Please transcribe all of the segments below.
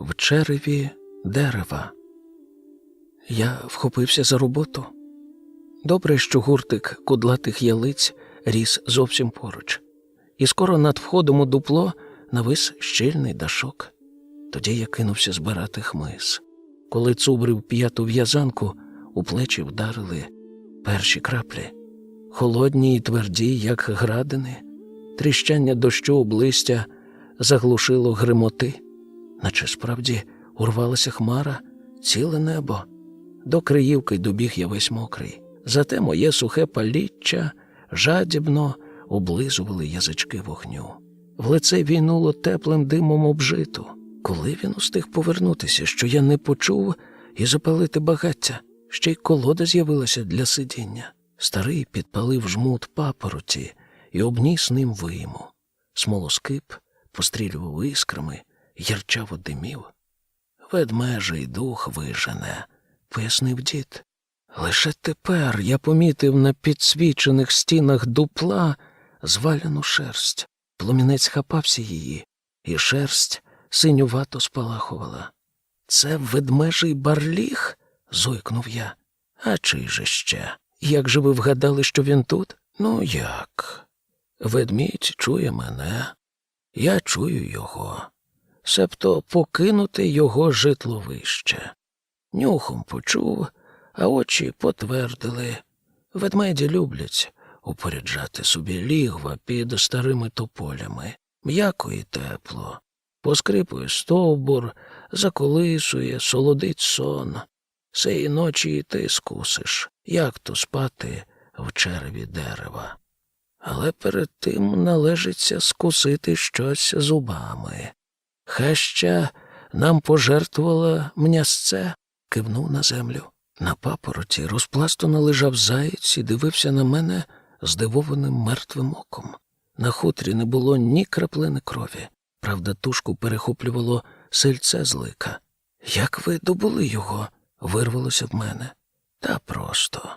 в череві дерева. Я вхопився за роботу. Добре, що гуртик кудлатих ялиць ріс зовсім поруч, і скоро над входом у дупло навис щільний дашок. Тоді я кинувся збирати хмиз. Коли цубрив п'яту в'язанку, у плечі вдарили перші краплі, холодні й тверді, як градини, тріщання дощу об листя заглушило гримоти, наче справді урвалася хмара, ціле небо. До Криївки добіг я весь мокрий. Зате моє сухе паліччя жадібно облизували язички вогню. В лице війнуло теплим димом обжиту. Коли він устиг повернутися, що я не почув і запалити багаття, ще й колода з'явилася для сидіння. Старий підпалив жмут папороті і обніс ним вийму. Смолоскип пострілював іскрами, ярчаво димів. Ведмежий дух вижене, пояснив дід. Лише тепер я помітив на підсвічених стінах дупла зваляну шерсть. Пломінець хапався її, і шерсть синювато спалахувала. Це ведмежий барліг? зойкнув я. А чий же ще? Як же ви вгадали, що він тут? Ну як? Ведмідь чує мене, я чую його. Себто покинути його житловище. Нюхом почув, а очі потвердили. Ведмеді люблять упоряджати собі лігва під старими тополями, м'яко і тепло. Поскрипує стовбур, заколисує, солодить сон. Сеї ночі і ти скусиш, як то спати в череві дерева. Але перед тим належиться скусити щось зубами. Хеща нам пожертвувала м'ясце, кивнув на землю. На папороті розпластано лежав заєць і дивився на мене здивованим мертвим оком. На хутрі не було ні краплини крові. Правда, тушку перехоплювало сельце з лика. Як ви добули його? вирвалося в мене. Та просто.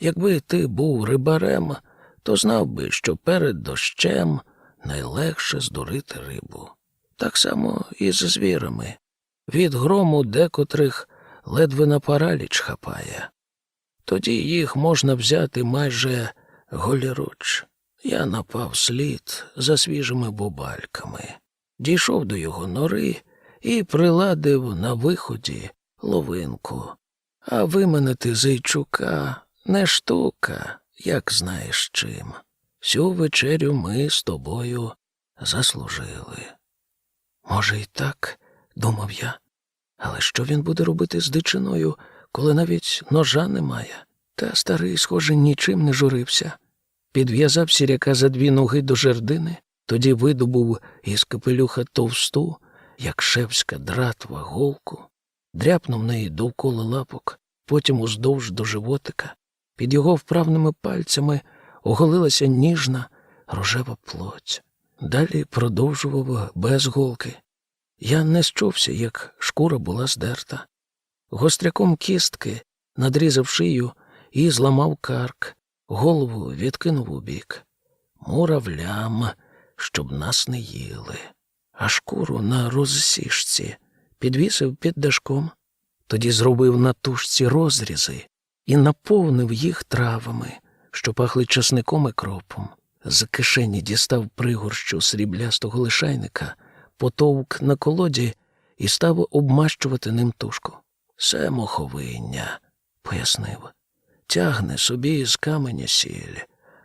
Якби ти був рибарем, то знав би, що перед дощем найлегше здурити рибу. Так само і з звірами. Від грому декотрих ледве на параліч хапає. Тоді їх можна взяти майже голіруч. Я напав слід за свіжими бубальками, дійшов до його нори і приладив на виході ловинку. А виманити зайчука не штука, як знаєш чим. Всю вечерю ми з тобою заслужили. Може, і так, думав я, але що він буде робити з дичиною, коли навіть ножа немає? Та старий, схоже, нічим не журився. Підв'язав сіряка за дві ноги до жердини, тоді видобув із капелюха товсту, як шевська дратва, голку, дряпнув неї довкола лапок, потім уздовж до животика. Під його вправними пальцями оголилася ніжна рожева плоть. Далі продовжував без голки. Я не счувся, як шкура була здерта. Гостряком кістки надрізав шию і зламав карк, голову відкинув у бік. Муравлям, щоб нас не їли, а шкуру на розсіжці підвісив під дашком, тоді зробив на тушці розрізи і наповнив їх травами, що пахли часником і кропом. З кишені дістав пригорщу сріблястого лишайника, потовк на колоді і став обмащувати ним тушку. Це моховиння, пояснив. Тягне собі з каменя сіль,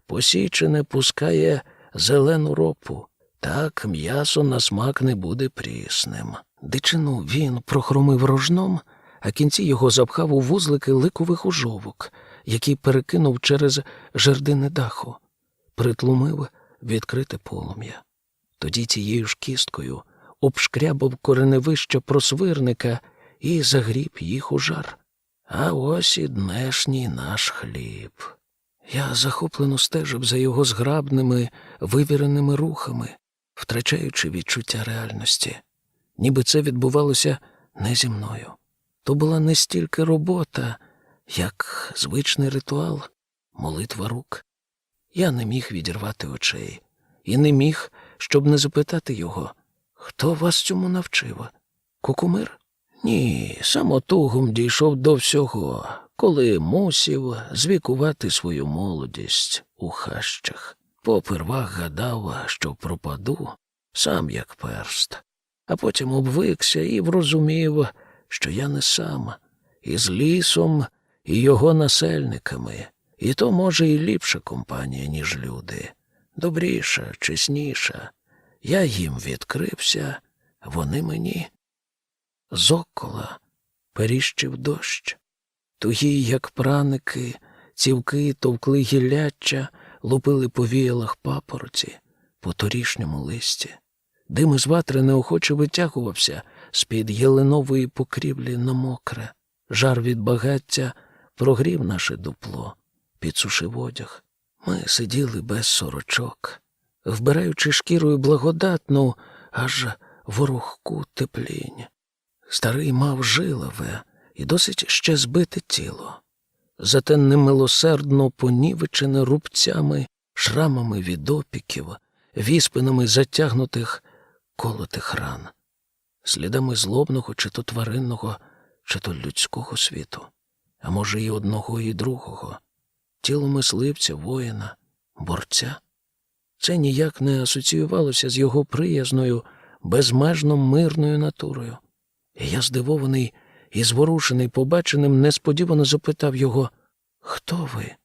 посічене пускає зелену ропу. Так м'ясо на смак не буде прісним. Дичину він прохромив рожном, а кінці його запхав у вузлики ликових ужовок, які перекинув через жердини даху, притлумив відкрите полум'я. Тоді цією ж кісткою обшкрябав кореневище просвирника і загріб їх у жар. А ось і днешній наш хліб. Я захоплено стежив за його зграбними, вивіреними рухами, втрачаючи відчуття реальності, ніби це відбувалося не зі мною. То була не стільки робота, як звичний ритуал, молитва рук. Я не міг відірвати очей і не міг, щоб не запитати його, хто вас цьому навчив, Кукумир? Ні, самотугом дійшов до всього, коли мусів звікувати свою молодість у хащах. Попервах гадав, що пропаду, сам як перст, а потім обвикся і врозумів, що я не сам, і з лісом, і його насельниками, і то, може, і ліпша компанія, ніж люди, добріша, чесніша. Я їм відкрився, вони мені. Зокола періщив дощ. Тугі, як праники, цівки товкли гілляча, лупили по віялах папороті, по торішньому листі. Дим із ватри неохоче витягувався з-під єленової покрівлі на мокре. Жар від багаття прогрів наше дупло, підсушив одяг. Ми сиділи без сорочок, вбираючи шкірою благодатну, аж ворогку теплінь. Старий мав жилове і досить ще збите тіло, зате немилосердно понівечене рубцями, шрамами від опіків, віспинами затягнутих колотих ран, слідами злобного чи то тваринного, чи то людського світу, а може, і одного, і другого, тіло мисливця, воїна, борця. Це ніяк не асоціювалося з його приязною, безмежно мирною натурою. І я, здивований і зворушений побаченим, несподівано запитав його Хто ви?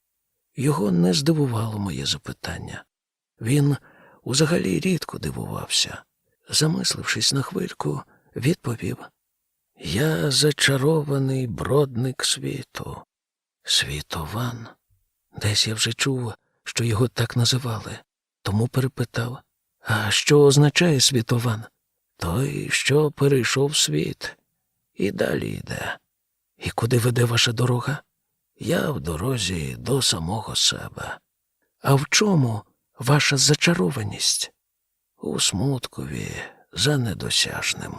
Його не здивувало моє запитання. Він узагалі рідко дивувався. Замислившись на хвильку, відповів Я зачарований бродник світу, світован. Десь я вже чув, що його так називали, тому перепитав А що означає світован? Той, що перейшов світ, і далі йде. І куди веде ваша дорога? Я в дорозі до самого себе. А в чому ваша зачарованість? У смуткові за недосяжним.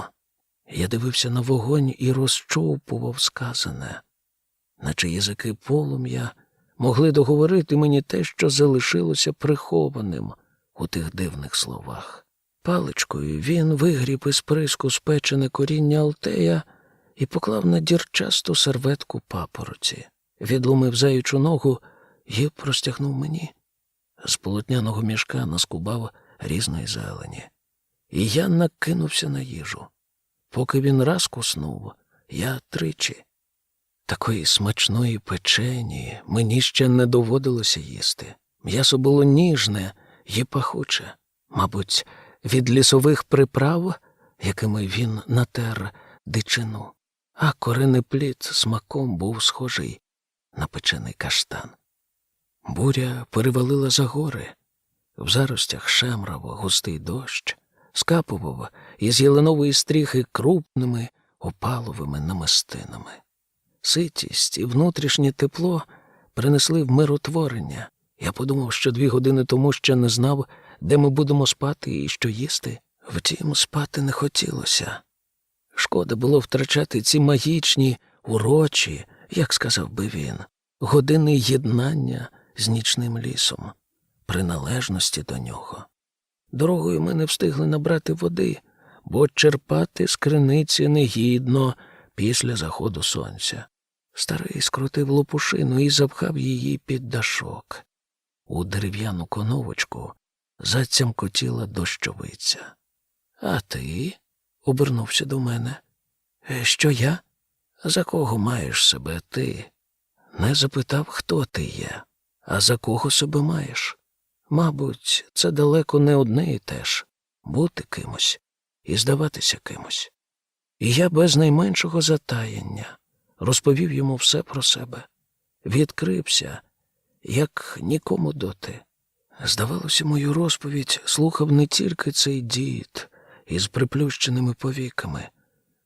Я дивився на вогонь і розчовпував сказане, наче язики полум'я могли договорити мені те, що залишилося прихованим у тих дивних словах. Паличкою він вигріб із приску спечене коріння Алтея і поклав на дірчасту серветку папороті, відломив заючу ногу і простягнув мені. З полотняного мішка наскубав різної зелені. І я накинувся на їжу. Поки він раз куснув, я тричі. Такої смачної печені мені ще не доводилося їсти. М'ясо було ніжне і пахуче, мабуть, від лісових приправ, якими він натер дичину, а коренний плід смаком був схожий на печений каштан. Буря перевалила за гори, в заростях шемрав густий дощ, скапував із єленової стріхи крупними опаловими намистинами. Ситість і внутрішнє тепло принесли вмиротворення. Я подумав, що дві години тому ще не знав, де ми будемо спати і що їсти. Втім, спати не хотілося. Шкода було втрачати ці магічні, урочі, як сказав би він, години єднання з нічним лісом, приналежності до нього. Дорогою ми не встигли набрати води, бо черпати з криниці негідно після заходу сонця. Старий скрутив лопушину і запхав її під дашок. У дерев'яну коновочку зацямкотіла дощовиця. А ти? обернувся до мене. «Е, Що я? За кого маєш себе ти? Не запитав, хто ти є, а за кого себе маєш. Мабуть, це далеко не одне і те ж бути кимось і здаватися кимось. І я без найменшого затаяння розповів йому все про себе, відкрився, як нікому доти. Здавалося, мою розповідь слухав не тільки цей дід із приплющеними повіками,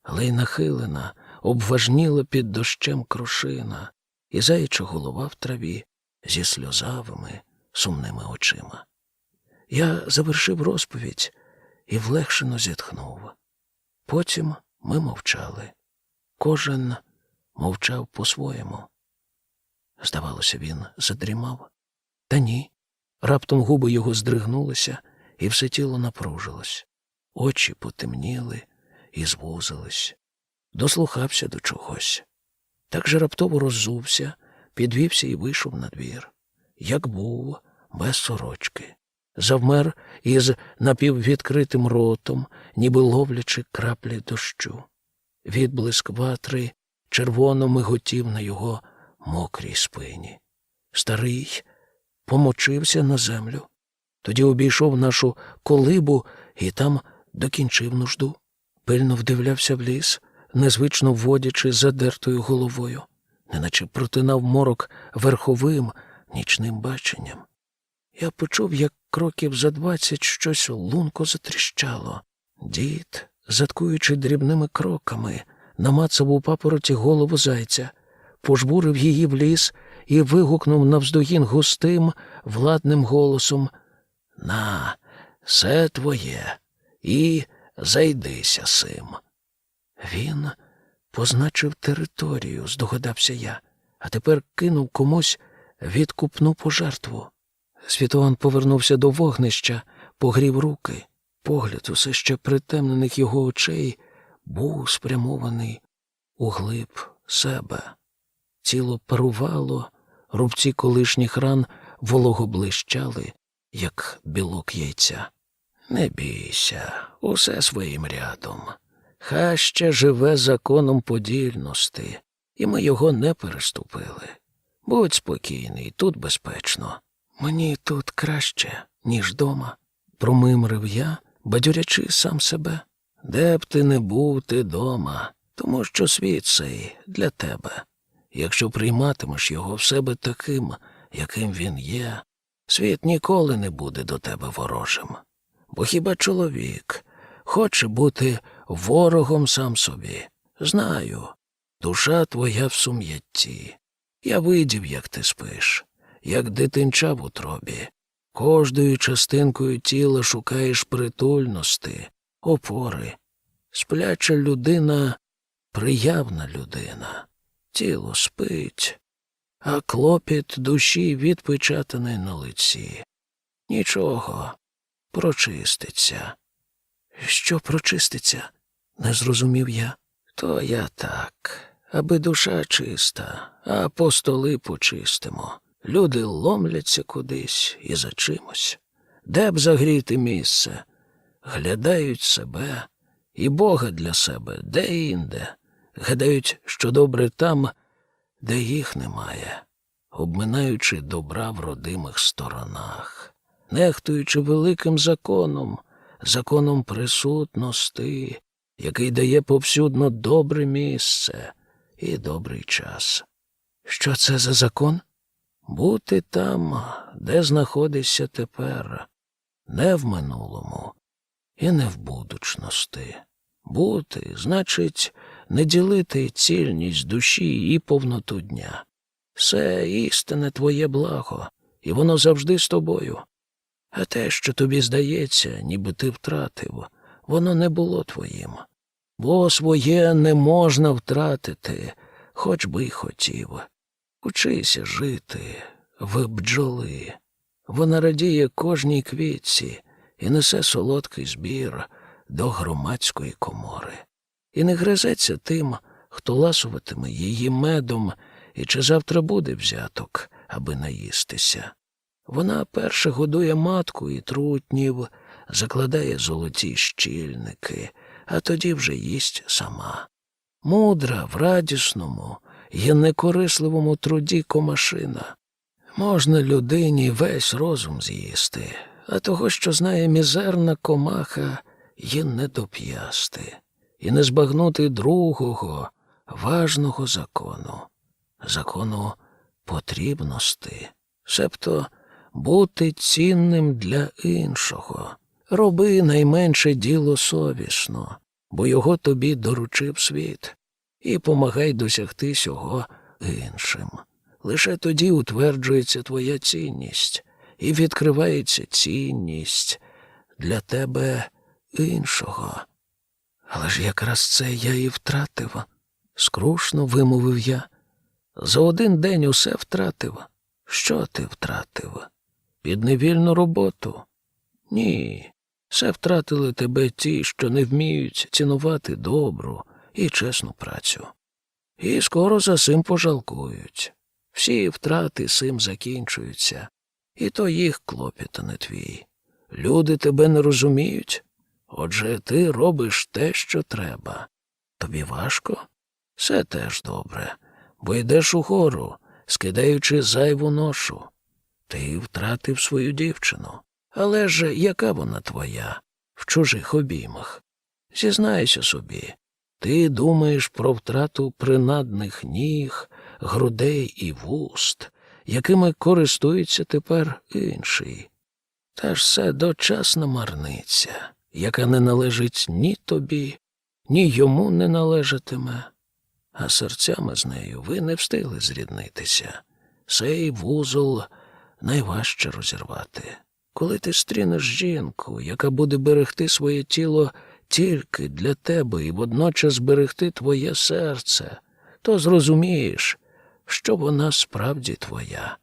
але й нахилена, обважніла під дощем крушина, і заяча голова в траві зі сльозавими, сумними очима. Я завершив розповідь і влегшено зітхнув. Потім ми мовчали. Кожен мовчав по-своєму. Здавалося, він задрімав. Та ні. Раптом губи його здригнулися, і все тіло напружилось. Очі потемніли, і звузились. Дослухався до чогось. Так же раптово роззувся, підвівся і вийшов на двір. Як був, без сорочки. Завмер із напіввідкритим ротом, ніби ловлячи краплі дощу. Відблиск ватри червоно миготів на його мокрій спині. Старий помочився на землю. Тоді обійшов нашу колибу і там докінчив нужду. Пильно вдивлявся в ліс, незвично вводячи задертою головою, неначе протинав морок верховим нічним баченням. Я почув, як кроків за двадцять щось лунко затріщало. Дід, заткуючи дрібними кроками, намацав у папороті голову зайця, пожбурив її в ліс і вигукнув навздогін густим, владним голосом На, все твоє, і зайдися сим. Він позначив територію, здогадався я, а тепер кинув комусь відкупну пожертву. Світован повернувся до вогнища, погрів руки. Погляд усе ще притемнених його очей був спрямований у глиб себе. Тіло парувало, рубці колишніх ран волого блищали, як білок яйця. Не бійся, усе своїм рядом. Ще живе законом подільності, і ми його не переступили. Будь спокійний, тут безпечно. Мені тут краще, ніж дома, промимрив я, бадьорячи сам себе. Де б ти не був, ти дома, тому що світ цей для тебе. Якщо прийматимеш його в себе таким, яким він є, світ ніколи не буде до тебе ворожим. Бо хіба чоловік хоче бути ворогом сам собі? Знаю, душа твоя в сум'ятті. Я видів, як ти спиш, як дитинча в утробі. Кожною частинкою тіла шукаєш притульності, опори. Спляча людина приявна людина. Тіло спить, а клопіт душі відпечатаний на лиці. Нічого, прочиститься. Що прочиститься? не зрозумів я. То я так, аби душа чиста, а по столи почистимо. Люди ломляться кудись і за чимось. Де б загріти місце? Глядають себе і Бога для себе де-інде. Гадають, що добре там, де їх немає, обминаючи добра в родимих сторонах, нехтуючи великим законом, законом присутності, який дає повсюдно добре місце і добрий час. Що це за закон? Бути там, де знаходишся тепер, не в минулому і не в будучності. Бути, значить, не ділити цільність душі і повноту дня. Все істинне твоє благо, і воно завжди з тобою. А те, що тобі здається, ніби ти втратив, воно не було твоїм. Бо своє не можна втратити, хоч би хотів. Учися жити в бджоли. Вона радіє кожній квітці і несе солодкий збір до громадської комори. І не гризеться тим, хто ласуватиме її медом, і чи завтра буде взяток, аби наїстися. Вона перше годує матку і трутнів, закладає золоті щільники, а тоді вже їсть сама. Мудра в радісному і некорисливому труді комашина. Можна людині весь розум з'їсти, а того, що знає мізерна комаха, є не доп'ясти, і не збагнути другого важного закону, закону потрібності, себто бути цінним для іншого. Роби найменше діло совісно, бо його тобі доручив світ, і помагай досягти сього іншим. Лише тоді утверджується твоя цінність і відкривається цінність для тебе іншого. Але ж якраз це я і втратив, скрушно вимовив я. За один день усе втратив. Що ти втратив? Підневільну роботу? Ні. Все втратили тебе ті, що не вміють цінувати добру і чесну працю. І скоро за сим пожалкують. Всі втрати сим закінчуються, і то їх клопіт, а не твій. Люди тебе не розуміють, отже ти робиш те, що треба. Тобі важко? Все теж добре, бо йдеш угору, скидаючи зайву ношу. Ти втратив свою дівчину. Але ж яка вона твоя в чужих обіймах? Зізнайся собі, ти думаєш про втрату принадних ніг, грудей і вуст, якими користується тепер інший. Та ж все дочасна марниця, яка не належить ні тобі, ні йому не належатиме. А серцями з нею ви не встигли зріднитися. Цей вузол найважче розірвати. Коли ти стрінеш жінку, яка буде берегти своє тіло тільки для тебе і водночас берегти твоє серце, то зрозумієш, що вона справді твоя,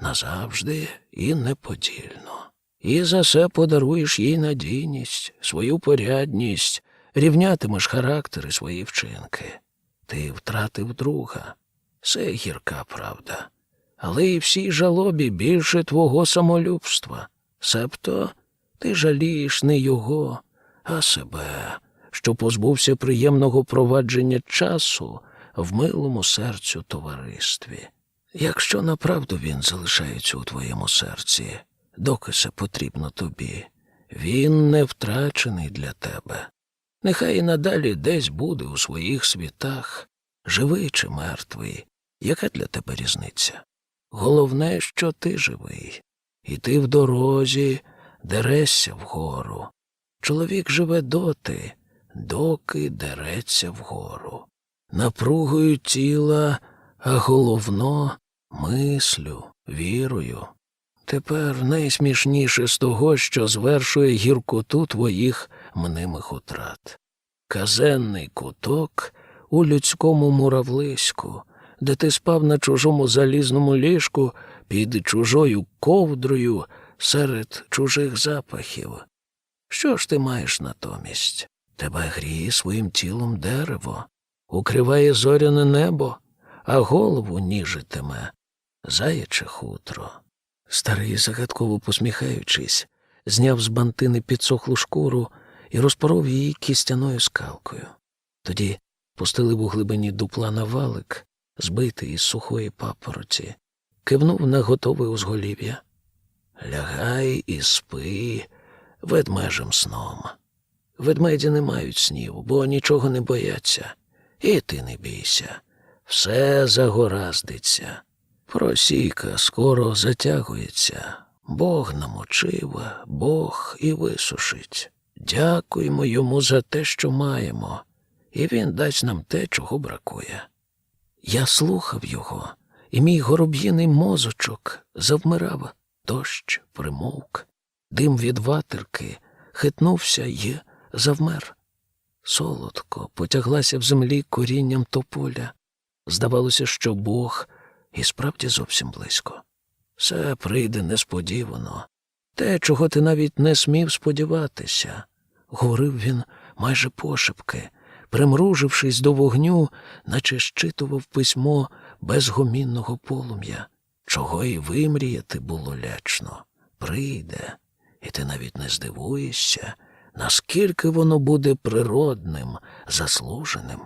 назавжди і неподільно. І за це подаруєш їй надійність, свою порядність, рівнятимеш характери свої вчинки. Ти втратив друга. Це гірка правда. Але і всій жалобі більше твого самолюбства. Себто ти жалієш не його, а себе, що позбувся приємного провадження часу в милому серцю товаристві. Якщо направду він залишається у твоєму серці, доки це потрібно тобі, він не втрачений для тебе. Нехай і надалі десь буде у своїх світах, живий чи мертвий, яка для тебе різниця? Головне, що ти живий, і ти в дорозі дерешся вгору. Чоловік живе доти, доки дереться вгору. Напругою тіла, а головно мислю, вірою. Тепер найсмішніше з того, що звершує гіркоту твоїх мнимих утрат. Казенний куток у людському муравлиську, де ти спав на чужому залізному ліжку під чужою ковдрою серед чужих запахів. Що ж ти маєш натомість? Тебе гріє своїм тілом дерево, укриває зоряне небо, а голову ніжитиме заяче хутро. Старий, загадково посміхаючись, зняв з бантини підсохлу шкуру і розпоров її кістяною скалкою. Тоді пустилив у глибині дупла на валик, збитий із сухої папороті, кивнув на готове узголів'я. Лягай і спи ведмежим сном. Ведмеді не мають снів, бо нічого не бояться. І ти не бійся. Все загораздиться. Просіка скоро затягується. Бог намочив, Бог і висушить. Дякуємо йому за те, що маємо, і він дасть нам те, чого бракує. Я слухав його, і мій гороб'їний мозочок завмирав, дощ примовк, дим від ватерки хитнувся й завмер. Солодко потяглася в землі корінням тополя. Здавалося, що Бог і справді зовсім близько. Все прийде несподівано, те, чого ти навіть не смів сподіватися. Говорив він майже пошепки, примружившись до вогню, наче щитував письмо безгомінного полум'я, чого і вимріяти було лячно. Прийде, і ти навіть не здивуєшся, наскільки воно буде природним, заслуженим.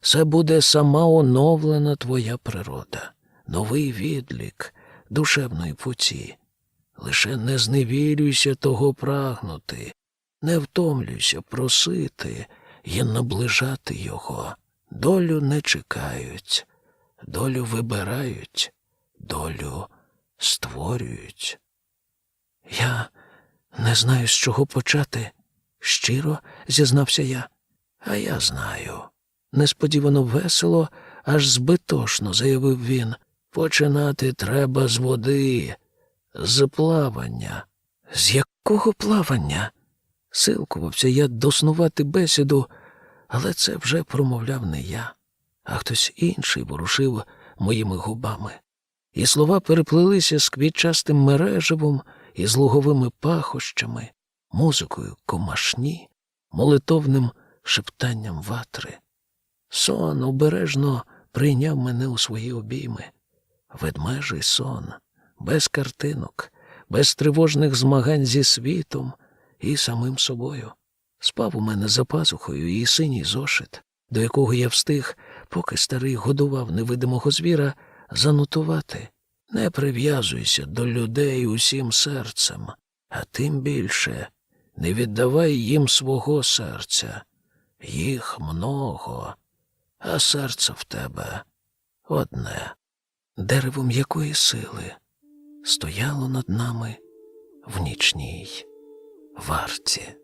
Це буде сама оновлена твоя природа, новий відлік душевної путі. Лише не зневірюйся того прагнути, не втомлюйся просити і наближати його. Долю не чекають, долю вибирають, долю створюють. Я не знаю, з чого почати, щиро зізнався я. А я знаю. Несподівано весело, аж збитошно заявив він. Починати треба з води, з плавання. З якого плавання? Силкувався я доснувати бесіду, але це вже промовляв не я, а хтось інший ворушив моїми губами. І слова переплилися з квітчастим мереживом і з луговими пахощами. музикою комашні, молитовним шептанням ватри. Сон обережно прийняв мене у свої обійми. Ведмежий сон, без картинок, без тривожних змагань зі світом і самим собою. Спав у мене за пазухою і синій зошит, до якого я встиг, поки старий годував невидимого звіра, занотувати. Не прив'язуйся до людей усім серцем, а тим більше не віддавай їм свого серця. Їх много, а серце в тебе одне. Дерево м'якої сили стояло над нами в нічній варті.